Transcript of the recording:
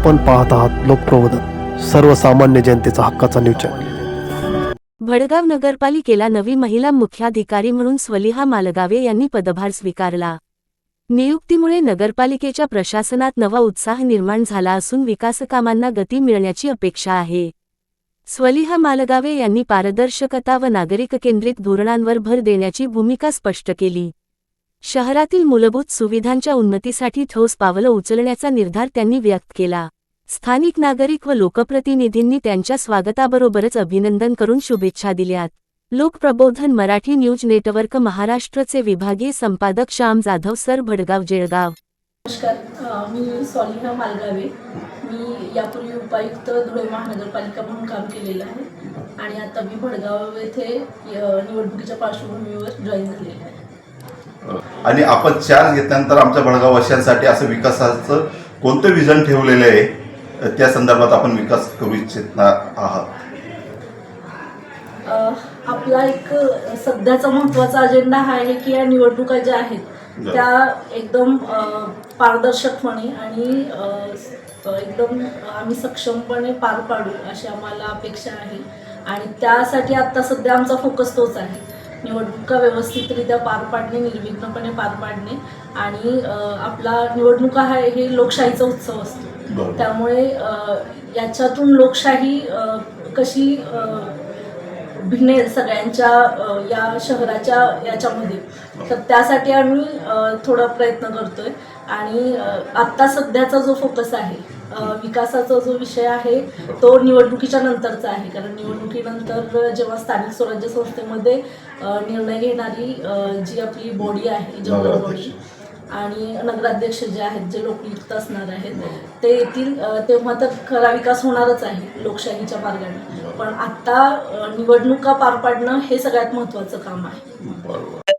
आपण पाहत आहात लोकप्रबोधन सर्वसामान्य जनतेचा हक्काचा न्यूज चॅनल भडगाव नगरपालिकेला नवी महिला मुख्याधिकारी म्हणून स्वलिहा मालगावे यांनी पदभार स्वीकारला. नियुक्तीमुळे नगरपालिकेच्या प्रशासनात नवा उत्साह निर्माण झाला असून विकासकामांना गती मिळण्याची अपेक्षा आहे. स्वलिहा मालगावे यांनी पारदर्शकता व नागरिक केंद्रित धोरणांवर भर देण्याची भूमिका स्पष्ट केली. शहरातील मूलभूत सुविधांच्या उन्नतीसाठी ठोस पावलं उचलण्याचा निर्धार त्यांनी व्यक्त केला. स्थानिक नागरिक व लोकप्रतिनिधींनी त्यांच्या स्वागताबरोबरच अभिनंदन करून शुभेच्छा दिल्यात. लोकप्रबोधन मराठी न्यूज नेटवर्क महाराष्ट्रचे विभागीय संपादक श्याम जाधव सर भडगाव जेळगाव. नमस्कार. मी सॉलिना मालगावे. मी यापूर्वी उपायुक्त धुळे महानगरपालिका म्हणून काम केलेलं आहे आणि आता मी भडगाव येथे निवडणुकीच्या पार्श्वभूमीवर जॉईन झालेलं आहे. आणि आपण चार्ज घेतल्यानंतर आमच्या भडगाव वर्षांसाठी असं विकासाचं कोणतं विजन ठेवलेलं आहे त्या संदर्भात आपण विकास करू इच्छित आहात. आपला एक सध्याचा महत्त्वाचा अजेंडा हा आहे की या निवडणुका ज्या आहेत त्या एकदम पारदर्शकपणे आणि एकदम आम्ही सक्षमपणे पार पाडू अशी आम्हाला अपेक्षा आहे. आणि त्यासाठी आत्ता सध्या आमचा फोकस तोच आहे. निवडणुका व्यवस्थितरित्या पार पाडणे निर्विघ्नपणे पार पाडणे आणि आपला निवडणुका हा हे लोकशाहीचा उत्सव असतो. त्यामुळे याच्यातून लोकशाही कशी भिन्न सगळ्यांच्या या शहराच्या याच्यामध्ये. तर त्यासाठी आम्ही थोडा प्रयत्न करतोय. आणि आत्ता सध्याचा जो फोकस आहे विकासाचा जो विषय आहे तो निवडणुकीच्या नंतरचा आहे. कारण निवडणुकीनंतर जेव्हा स्थानिक स्वराज्य संस्थेमध्ये निर्णय घेणारी जी आपली बॉडी आहे जनरल बॉडी आणि नगराध्यक्ष जे आहेत जे लोकयुक्त असणार आहेत ते येतील तेव्हा तर खरा विकास होणारच आहे लोकशाहीच्या मार्गाने. पण आत्ता निवडणुका पार पाडणं हे सगळ्यात महत्त्वाचं काम आहे.